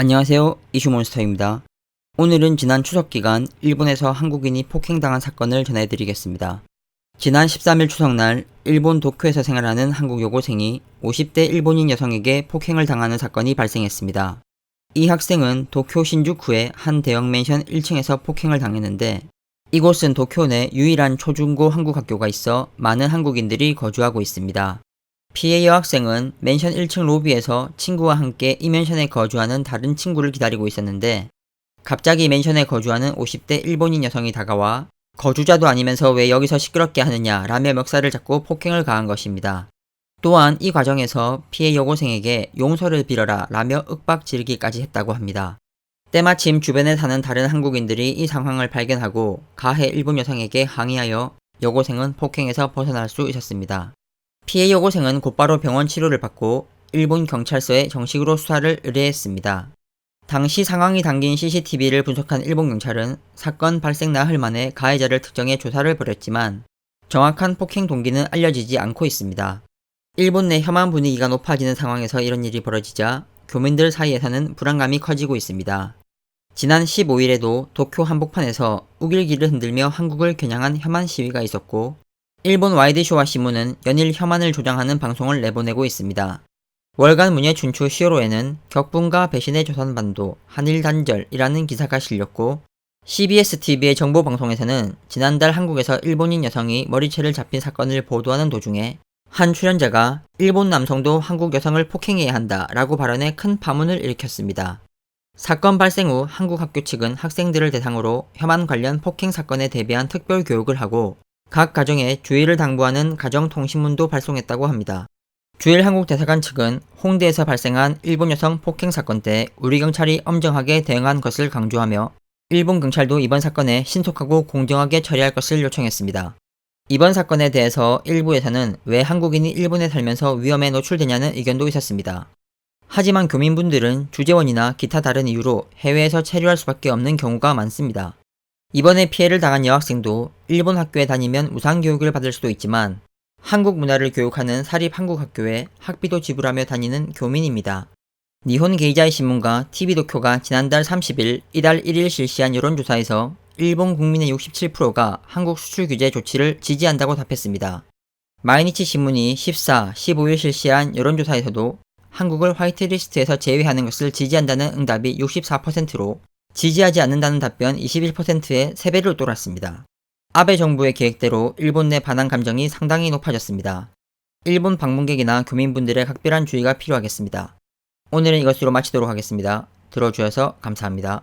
안녕하세요. 이슈몬스터입니다. 오늘은 지난 추석 기간 일본에서 한국인이 폭행당한 사건을 전해드리겠습니다. 지난 13일 추석날 일본 도쿄에서 생활하는 한국 여고생이 50대 일본인 여성에게 폭행을 당하는 사건이 발생했습니다. 이 학생은 도쿄 신주쿠의 한 대형 맨션 1층에서 폭행을 당했는데 이곳은 도쿄 내 유일한 초중고 한국 학교가 있어 많은 한국인들이 거주하고 있습니다. 피해 여학생은 맨션 1층 로비에서 친구와 함께 이 맨션에 거주하는 다른 친구를 기다리고 있었는데 갑자기 맨션에 거주하는 50대 일본인 여성이 다가와 거주자도 아니면서 왜 여기서 시끄럽게 하느냐 라며 멱살을 잡고 폭행을 가한 것입니다. 또한 이 과정에서 피해 여고생에게 용서를 빌어라 라며 윽박 지르기까지 했다고 합니다. 때마침 주변에 사는 다른 한국인들이 이 상황을 발견하고 가해 일본 여성에게 항의하여 여고생은 폭행에서 벗어날 수 있었습니다. 피해 여고생은 곧바로 병원 치료를 받고 일본 경찰서에 정식으로 수사를 의뢰했습니다. 당시 상황이 담긴 CCTV를 분석한 일본 경찰은 사건 발생 나흘 만에 가해자를 특정해 조사를 벌였지만 정확한 폭행 동기는 알려지지 않고 있습니다. 일본 내 혐한 분위기가 높아지는 상황에서 이런 일이 벌어지자 교민들 사이에서는 불안감이 커지고 있습니다. 지난 15일에도 도쿄 한복판에서 우길기를 흔들며 한국을 겨냥한 혐한 시위가 있었고 일본 와이드쇼와 신문은 연일 혐한을 조장하는 방송을 내보내고 있습니다. 월간 문예 춘추 시오로에는 격분과 배신의 조선반도 한일 단절이라는 기사가 실렸고 CBS TV의 정보 방송에서는 지난달 한국에서 일본인 여성이 머리채를 잡힌 사건을 보도하는 도중에 한 출연자가 일본 남성도 한국 여성을 폭행해야 한다 라고 발언해 큰 파문을 일으켰습니다. 사건 발생 후 한국 학교 측은 학생들을 대상으로 혐한 관련 폭행 사건에 대비한 특별 교육을 하고 각 가정에 주의를 당부하는 가정통신문도 발송했다고 합니다. 주일 한국대사관 측은 홍대에서 발생한 일본 여성 폭행 사건 때 우리 경찰이 엄정하게 대응한 것을 강조하며 일본 경찰도 이번 사건에 신속하고 공정하게 처리할 것을 요청했습니다. 이번 사건에 대해서 일부에서는 왜 한국인이 일본에 살면서 위험에 노출되냐는 의견도 있었습니다. 하지만 교민분들은 주재원이나 기타 다른 이유로 해외에서 체류할 수밖에 없는 경우가 많습니다. 이번에 피해를 당한 여학생도 일본 학교에 다니면 우상 교육을 받을 수도 있지만 한국 문화를 교육하는 사립 한국 학교에 학비도 지불하며 다니는 교민입니다. 니혼 게이자이 신문과 TV도쿄가 지난달 30일 이달 1일 실시한 여론조사에서 일본 국민의 67%가 한국 수출 규제 조치를 지지한다고 답했습니다. 마이니치 신문이 14, 15일 실시한 여론조사에서도 한국을 화이트리스트에서 제외하는 것을 지지한다는 응답이 64%로 지지하지 않는다는 답변 21%의 3배를 돌았습니다. 아베 정부의 계획대로 일본 내 반한 감정이 상당히 높아졌습니다. 일본 방문객이나 교민분들의 각별한 주의가 필요하겠습니다. 오늘은 이것으로 마치도록 하겠습니다. 들어주셔서 감사합니다.